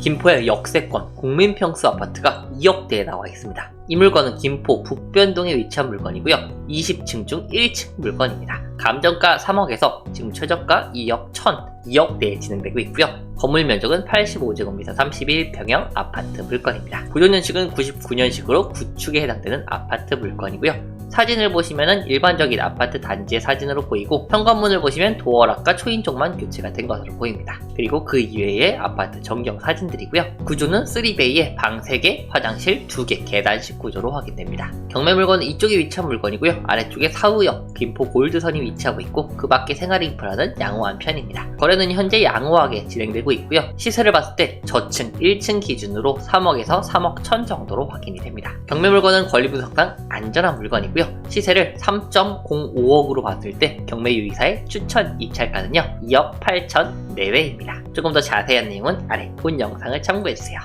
김포의 역세권 국민평수 아파트가 2억대에 나와 있습니다. 이 물건은 김포 북변동에 위치한 물건이고요. 20층 중 1층 물건입니다. 감정가 3억에서 지금 최저가 2억 1000, 2억대에 진행되고 있고요. 건물 면적은 85제곱미터 31평형 아파트 물건입니다. 구조년식은 99년식으로 구축에 해당되는 아파트 물건이고요. 사진을 보시면은 일반적인 아파트 단지의 사진으로 보이고 현관문을 보시면 도어락과 초인종만 교체가 된 것으로 보입니다. 그리고 그 이외의 아파트 전경 사진들이고요. 구조는 3베이에 방 3개, 화장실 2개, 계단식 구조로 확인됩니다. 경매 물건은 이쪽에 위치한 물건이고요. 아래쪽에 사후역, 김포 골드선이 위치하고 있고 그 밖에 생활 인프라는 양호한 편입니다. 거래는 현재 양호하게 진행되고 있고요. 시세를 봤을 때 저층 1층 기준으로 3억에서 3억 1000 정도로 확인이 됩니다. 경매 물건은 권리 분석상 안전한 물건이 고요. 시세를 3.05억으로 봤을 때 경매 유의사의 추천 입찰가는요 2억 8천 내외입니다. 조금 더 자세한 내용은 아래 본 영상을 참고해주세요.